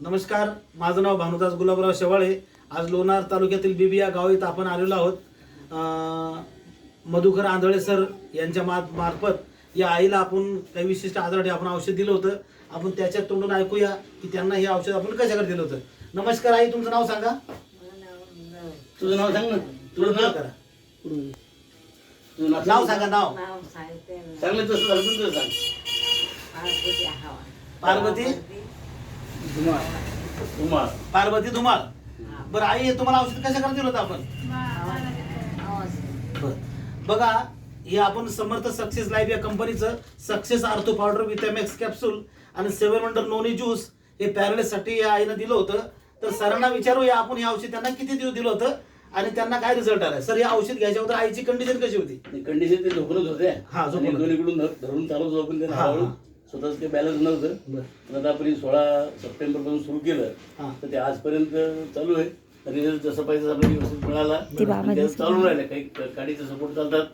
नमस्कार माझं नाव भानुदास गुलाबराव शेवाळे. आज लोणार तालुक्यातील बिबी या गाव इथं आपण आलेलो आहोत. अं, मधुकर आंधळे सर यांच्या मा मार्फत या आईला आपण काही विशिष्ट आजारासाठी आपण औषध दिलं होतं. आपण त्याच्या तोंडून ऐकूया की त्यांना हे औषध आपण कशाकडे दिलं होतं. नमस्कार आई तुमचं नाव सांगा? तुझं नाव सांग ना. तुझं नाव करा. तुझं नाव सांगा. नाव. सांगलं तसं सांग. पार्वती? धुमाळ. पार्वती धुमाळ. बरं आई हे तुम्हाला औषध कशाकडे दिलं होतं आपण. बर. बघा हे आपण समर्थ सक्सेस लाईफ या कंपनीचं success ortho powder Vitamax capsule आणि सेवन वंडर नोनी ज्यूस हे पॅरालिससाठी या आईनं दिलं होतं. तर सरांना विचारूया आपण हे औषध त्यांना किती दिवस दिलं होतं आणि त्यांना काय रिझल्ट आला सर हे औषध घ्यायच्या अगोदर आईची कंडिशन कशी होती? कंडिशन ते झोपूनच होते. हा, झोपून होते. दोन्हीकडून धरून चालू झोपून हा, हा. स्वतःच काही बॅलन्स नव्हतं. पण आता आपण सोळा सप्टेंबरपासून सुरू केलं हा. तर ते आजपर्यंत चालू आहे रिझल्ट जसं पाहिजे आपल्याला व्यवस्थित मिळाला चालू राहिलं काही गाडीचा सपोर्ट हा. चालतात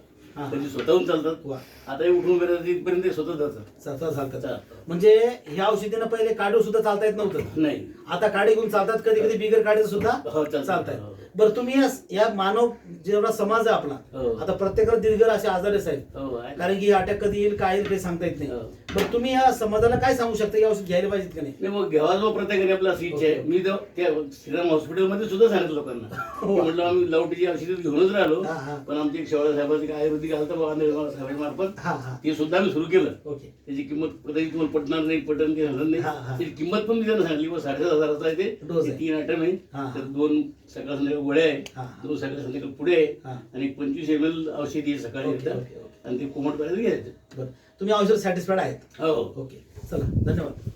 कधी स्वतःहून चालतात. आता हे उठून इथपर्यंत ते स्वतः जातात चालतात. म्हणजे ह्या औषधीनं पहिले काढू सुद्धा चालता येत नव्हतं नाही आता काडी घेऊन चालतात कधी कधी बिगर काढीचं सुद्धा हो, चालतात. हो. बरं तुम्ही या- मानव जेवढा समाज आहे हो. आपला आता प्रत्येकाला दीर्घ असे आजार आहेत हो आहे. कारण की अटॅक कधी येईल काय येईल काही सांगता येत नाही हो. बरं तुम्ही या समाजाला काय सांगू शकता या औषध घ्यायला पाहिजेत का नाही नाही मग घ्यावा जो प्रत्येकाने आपला इच्छा आहे मी तो त्या श्रीराम हॉस्पिटलमध्ये सुद्धा सांगितलं लोकांना हो. की म्हटलं आम्ही लवटीची औषधी घेऊनच राहिलो हा, हा. पण आमची एक शेवाळा साहेबांची काय आयुर्वेदिक आलं बाबा निर्मला साहेबांमार्फत हा हा ते सुद्धा आम्ही सुरू केलं ओके त्याची किंमत कदाचित तुम्हाला पटणार नाही पटन काही होणार हा, हा. नाही त्याची किंमत पण मी त्यांना सांगली मग साडेसात हजाराचा आहे ते. तीन आयटम आहे हा, हा. तर दोन सकाळ संध्याकाळ गोळ्या आहे हा. दोन सकाळ संध्याकाळ पुढे आहे हा. आणि पंचवीस एम एल औषधी आहे सकाळी ओके, एकदा ओके, ओके. आणि ते कोमट पर्यंत घ्यायचं. बरं. तुम्ही औषध सॅटिस्फाईड आहेत? हो. ओके. चला. धन्यवाद.